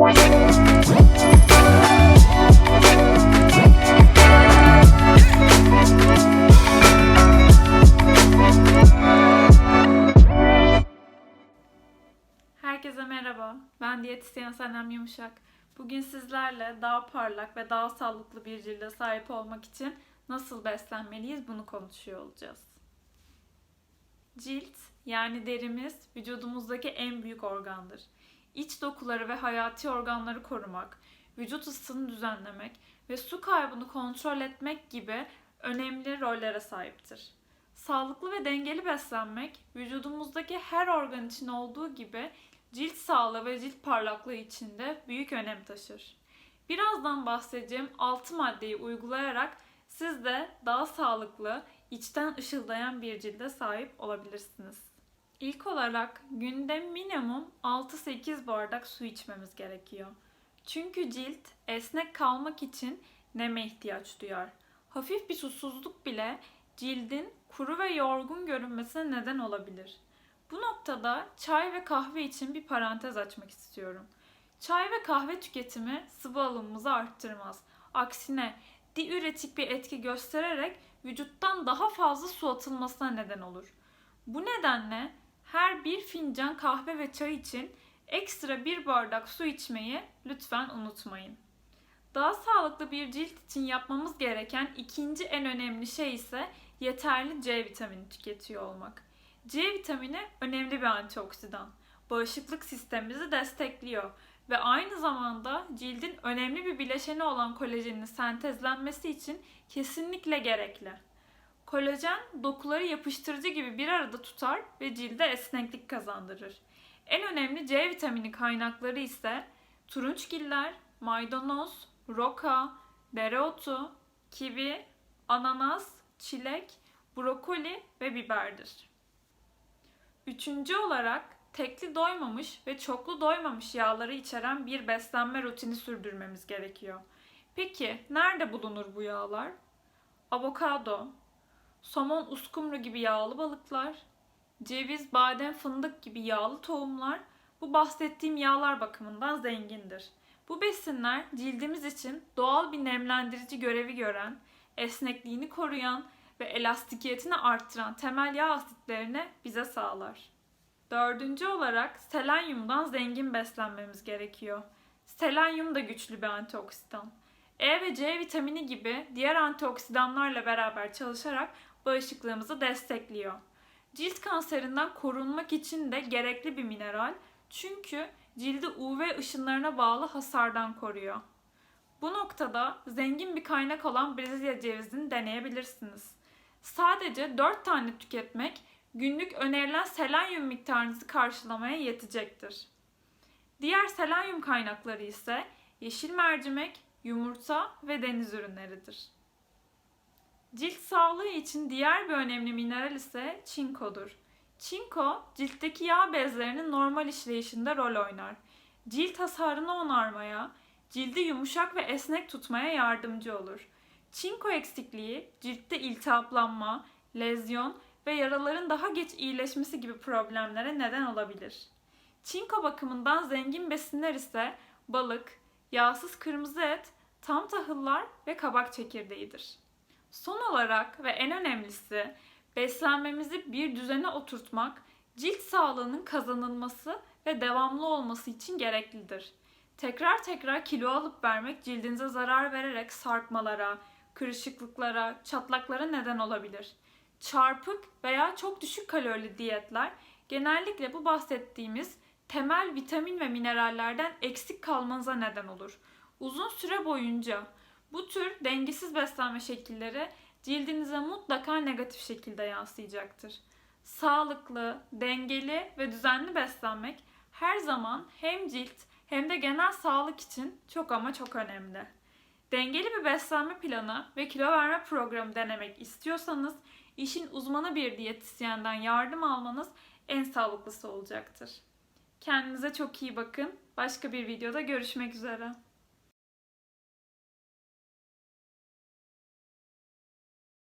Herkese merhaba. Ben diyetisyen Senem Yumuşak. Bugün sizlerle daha parlak ve daha sağlıklı bir cilde sahip olmak için nasıl beslenmeliyiz bunu konuşuyor olacağız. Cilt yani derimiz vücudumuzdaki en büyük organdır. İç dokuları ve hayati organları korumak, vücut ısısını düzenlemek ve su kaybını kontrol etmek gibi önemli rollere sahiptir. Sağlıklı ve dengeli beslenmek vücudumuzdaki her organ için olduğu gibi cilt sağlığı ve cilt parlaklığı için de büyük önem taşır. Birazdan bahsedeceğim 6 maddeyi uygulayarak siz de daha sağlıklı, içten ışıldayan bir cilde sahip olabilirsiniz. İlk olarak günde minimum 6-8 bardak su içmemiz gerekiyor. Çünkü cilt esnek kalmak için neme ihtiyaç duyar. Hafif bir susuzluk bile cildin kuru ve yorgun görünmesine neden olabilir. Bu noktada çay ve kahve için bir parantez açmak istiyorum. Çay ve kahve tüketimi sıvı alımımızı arttırmaz. Aksine diüretik bir etki göstererek vücuttan daha fazla su atılmasına neden olur. Bu nedenle her bir fincan kahve ve çay için ekstra bir bardak su içmeyi lütfen unutmayın. Daha sağlıklı bir cilt için yapmamız gereken ikinci en önemli şey ise yeterli C vitamini tüketiyor olmak. C vitamini önemli bir antioksidan. Bağışıklık sistemimizi destekliyor ve aynı zamanda cildin önemli bir bileşeni olan kolajenin sentezlenmesi için kesinlikle gerekli. Kolajen dokuları yapıştırıcı gibi bir arada tutar ve cilde esneklik kazandırır. En önemli C vitamini kaynakları ise turunçgiller, maydanoz, roka, dereotu, kivi, ananas, çilek, brokoli ve biberdir. Üçüncü olarak tekli doymamış ve çoklu doymamış yağları içeren bir beslenme rutini sürdürmemiz gerekiyor. Peki nerede bulunur bu yağlar? Avokado, somon uskumru gibi yağlı balıklar, ceviz, badem, fındık gibi yağlı tohumlar bu bahsettiğim yağlar bakımından zengindir. Bu besinler cildimiz için doğal bir nemlendirici görevi gören, esnekliğini koruyan ve elastikiyetini arttıran temel yağ asitlerini bize sağlar. Dördüncü olarak selenyumdan zengin beslenmemiz gerekiyor. Selenyum da güçlü bir antioksidan. E ve C vitamini gibi diğer antioksidanlarla beraber çalışarak bağışıklığımızı destekliyor. Cilt kanserinden korunmak için de gerekli bir mineral çünkü cildi UV ışınlarına bağlı hasardan koruyor. Bu noktada zengin bir kaynak olan Brezilya cevizini deneyebilirsiniz. Sadece 4 tane tüketmek günlük önerilen selenyum miktarınızı karşılamaya yetecektir. Diğer selenyum kaynakları ise yeşil mercimek, yumurta ve deniz ürünleridir. Cilt sağlığı için diğer bir önemli mineral ise çinkodur. Çinko, ciltteki yağ bezlerinin normal işleyişinde rol oynar. Cilt hasarını onarmaya, cildi yumuşak ve esnek tutmaya yardımcı olur. Çinko eksikliği ciltte iltihaplanma, lezyon ve yaraların daha geç iyileşmesi gibi problemlere neden olabilir. Çinko bakımından zengin besinler ise balık, yağsız kırmızı et, tam tahıllar ve kabak çekirdeğidir. Son olarak ve en önemlisi beslenmemizi bir düzene oturtmak cilt sağlığının kazanılması ve devamlı olması için gereklidir. Tekrar tekrar kilo alıp vermek cildinize zarar vererek sarkmalara, kırışıklıklara, çatlaklara neden olabilir. Çarpık veya çok düşük kalorili diyetler genellikle bu bahsettiğimiz temel vitamin ve minerallerden eksik kalmanıza neden olur. Uzun süre boyunca bu tür dengesiz beslenme şekilleri cildinize mutlaka negatif şekilde yansıyacaktır. Sağlıklı, dengeli ve düzenli beslenmek her zaman hem cilt hem de genel sağlık için çok ama çok önemli. Dengeli bir beslenme planı ve kilo verme programı denemek istiyorsanız işin uzmanı bir diyetisyenden yardım almanız en sağlıklısı olacaktır. Kendinize çok iyi bakın. Başka bir videoda görüşmek üzere.